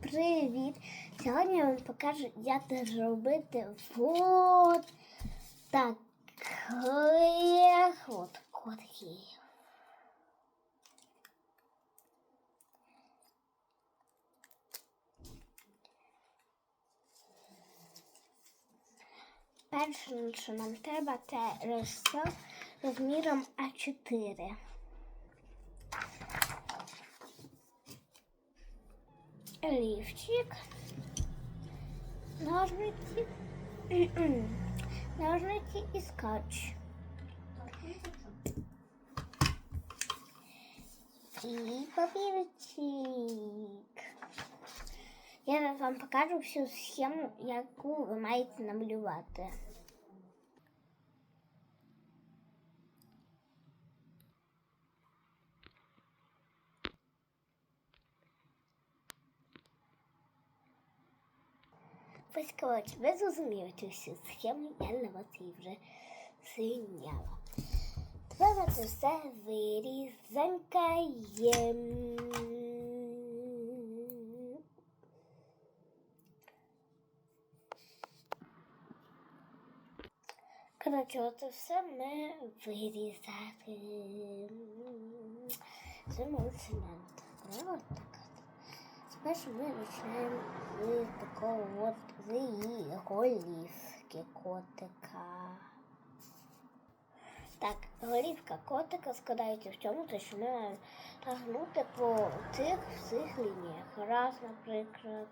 Привіт! Сьогодні я вам покажу, як це зробити вот так. От котики. Перше, що нам треба, це розстав розміром А4. Олівчик, ножниці, ножниці і скотч. І папірчик. Я вам покажу всю схему, яку ви маєте намалювати. Ось коротше, ви зрозуміли цю всю схему, я на вас її вже зайняла. Тепер це все вирізанкаємо. Коротше, оце все ми вирізати. Це ми цемент. От так. от. Спершу ми починаємо з такого от з котика. Так, голівка котика складається в цьому, те, що ми тагнути по цих всіх лініях. Раз, наприклад,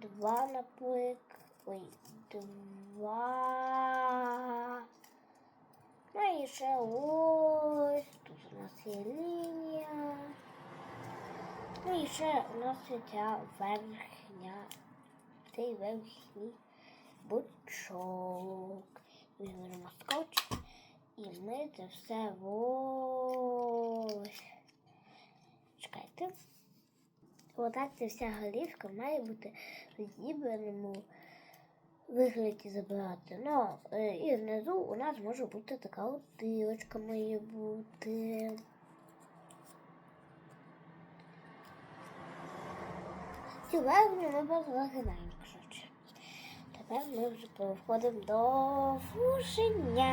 два, наприклад. Ой, два. Ну і ще ось. Тут у нас є лінія. Ну і ще ця верхня, цей верхній бучок. Візьмемо скотч. І ми це все ось. Чекайте. Отак ця вся голівка має бути в зібраному вигляді забирати. Ну, е, і внизу у нас може бути така от дирочка має бути. Верхню ми просто коротше. Тепер ми вже переходимо до вушенят.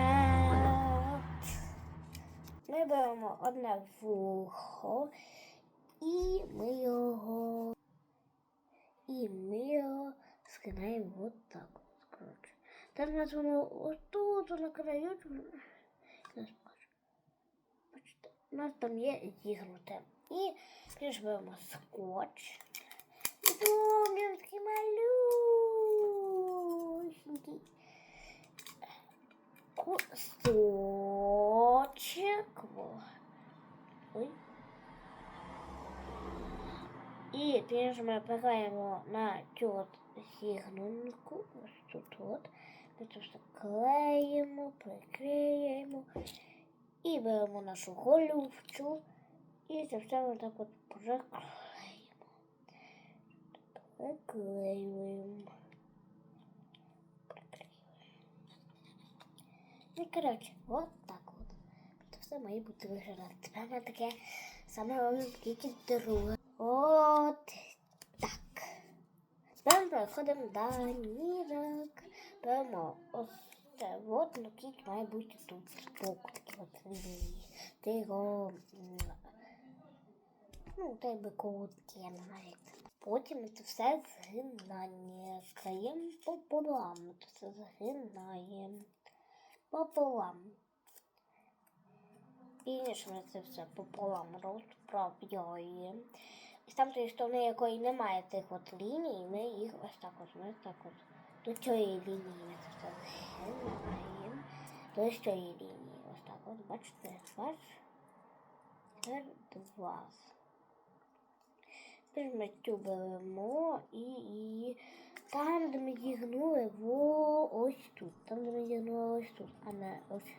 Ми беремо одне вухо і ми його. І ми його скинаємо от так. Коротше. Там нас воно отут на краю. У нас там є зігнуте. І беремо скотч. І тут він такий малюсенький. Кусочек. Во. Ой. І теж ми опираємо на цю от зігнунку. Ось тут от. Ми це все клеїмо, приклеїмо. І беремо нашу голівцю. І це все отак от приклеїмо. Приклеюємо. Ну, і коротше, от так от. Це все має бути виглядати. Тепер на таке саме робимо тільки друге. От так. Тепер ми переходимо до нірок. Беремо ось це от, ну кіт тут збоку, такі от лінії. Ти ну, та й би колодки, я це. Потім це все згинання. Скаємо пополам. Це все згинаємо пополам. Пізніше ми це все пополам розправляємо. І з тамтої сторони, якої немає тих от ліній, ми їх ось так от, ми так от. До цієї лінії ми це все згинаємо. До цієї лінії. Ось так от, бачите, раз, тепер два. Тепер ми цю беремо і, і там, де ми зігнули, во ось тут. Там, де ми зігнули ось тут, а не ось,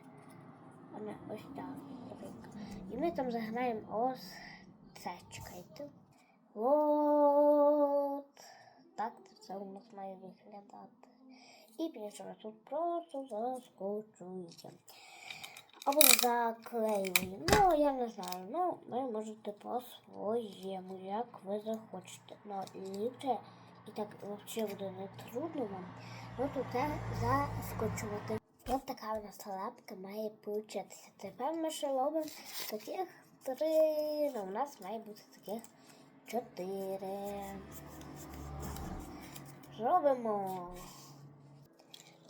а не ось наприклад. І ми там загнаємо ось це, чекайте. От. Так це у нас має виглядати. І ми тут просто заскочуємо. Або заклеюємо. Ну, я не знаю. Ну, ви можете по-своєму, як ви захочете. Ну, ліпше і так взагалі буде не трудно вам. Ну, тут заскочувати. Ось така у нас лапка має получитися. Тепер ми ще робимо таких три. Ну, у нас має бути таких чотири. Робимо.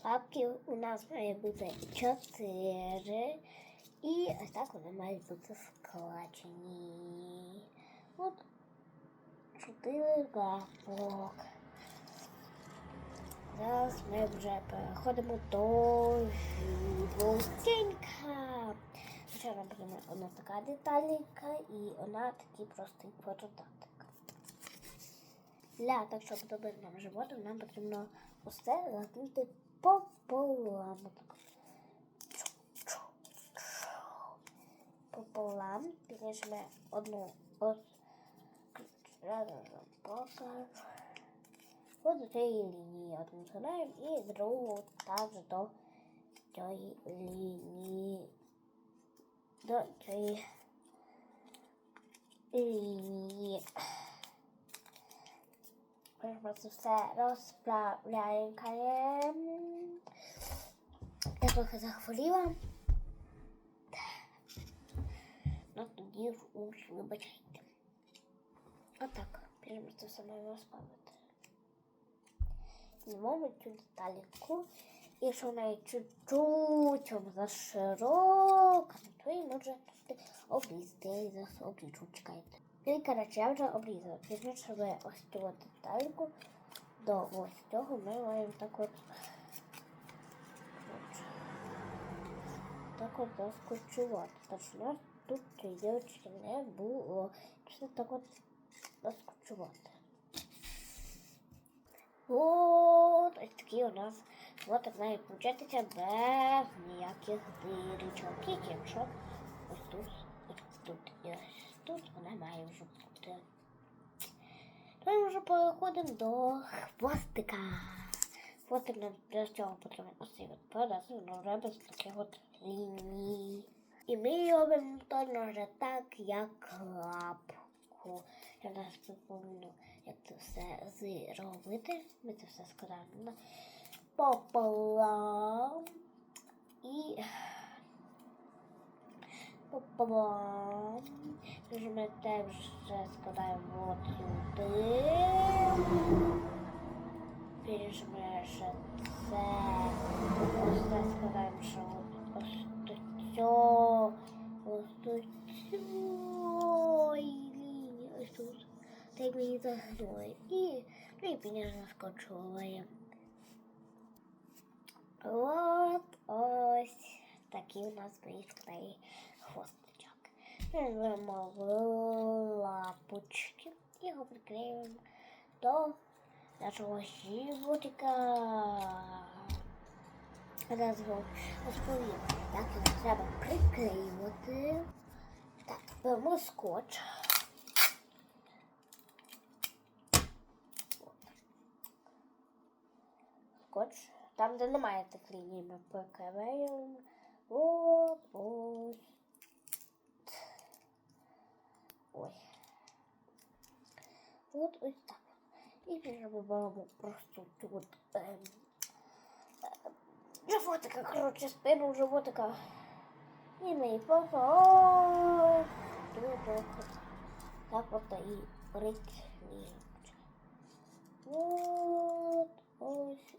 Лапки у нас має бути чотири. І так вони мають бути складені. От чотири лапок. Зараз ми вже переходимо до. Ще нам потрібна одна така деталька і одна такий простий податок. Для того, щоб добити нам животик, нам потрібно усе розкрити пополам. Пополам. Пізніше одну. От до цієї лінії одну згадаємо і другу також до цієї лінії. До цієї лінії. Ми просто все розправляємо. Я трохи захворіла. Ну тоді уж вибачайте. Отак. Підемо це все маємо розправити. Знімемо цю детальку. І якщо вона чуть-чуть заширока, то її може обрізати. Обріжу, чекайте. І, коротше, я вже обрізала. Пізніше, щоб ось цю детальку до ось цього ми маємо так от так от заскочувати. Тож у нас тут дівчинки не було. Це так от заскочувати. От ось такий у нас вот має получатися без ніяких. Тільки якщо ось тут, ось тут і тут вона має вже бути. Ми вже переходимо до хвостика. Хвостик нам для цього потрібен ось цей от перед, воно робить з таких от ліній. І ми робимо точно вже так, як лапку. Я зараз припомню, як це все зробити. Ми це все складаємо пополам. І Тож ми теж складаємо сюди. Ще це. Це складаємо ще ось до. Ось до. Ось тут. Так мені загнули. І, ну і скочуємо. От ось такий у нас вийшли хвостичок. Беремо лапочки його приклеюємо до нашого животика. Зараз розповім, як його треба приклеювати. Так, беремо скотч. Скотч. Там, де немає тих ліній, ми приклеюємо. От, ось. Ой. От ось так. І вже ми беремо просто тут ем, ем, животика, коротше, спину животика. І ми її просто ось тут от, так от і приклеїмо. От, ось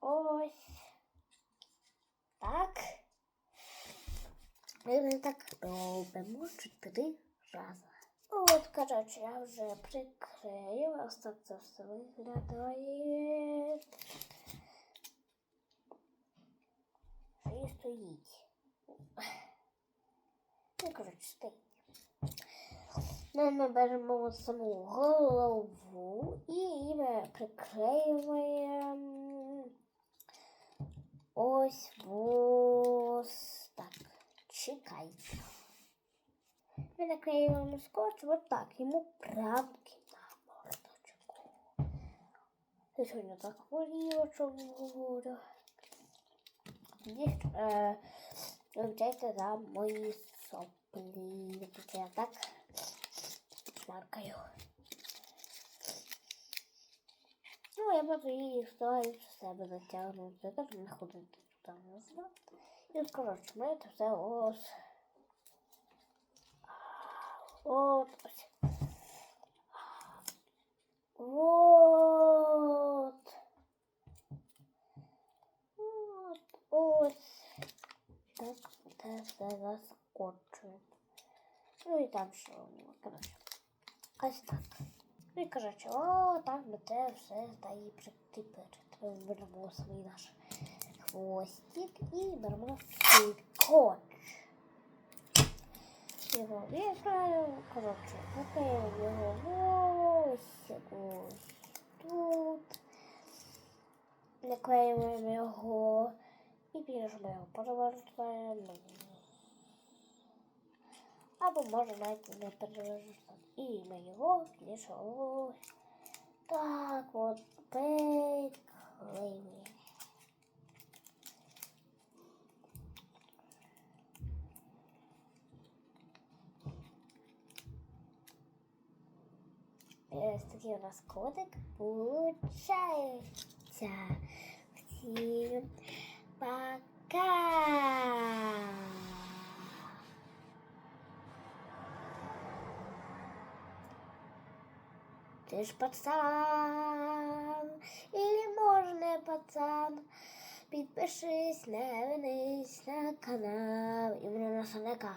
Ось. Так. І ми так робимо чотири рази. От, коротше, я вже приклеїла. Ось так це все виглядає. І стоїть. Ну, коротше, стоїть. Ну, ми беремо саму голову і її ми приклеюємо ось ось так. Чекайте. Ми наклеюємо скотч вот так, йому правки на мордочку. Я сьогодні так хворіла, що говорю. Е, вибачайте за мої соплі. Я так шмаркаю. Ну, я просто її встаю в себе затягну. Це так не ходити туди назад. І коротше, ми це все ось. От ось. Вот. Вот. Ось. Так, це все заскочуємо. Ну і там що, ну, коротше. Ось так. Ну і коротше, о, так ми це все та і прикріпити. Тепер беремо свій наш хвостик і беремо скотч. Його вішаємо, коротше, наклеїмо його ось тут. Його і пізніше ми його. Або може навіть не перевертати. І ми його пізніше ось так от приклеїмо. Ось такий у нас котик получається. Всім пока! Ти ж пацан, или може не пацан. Підпишись, не винись на канал. І мене на Санека.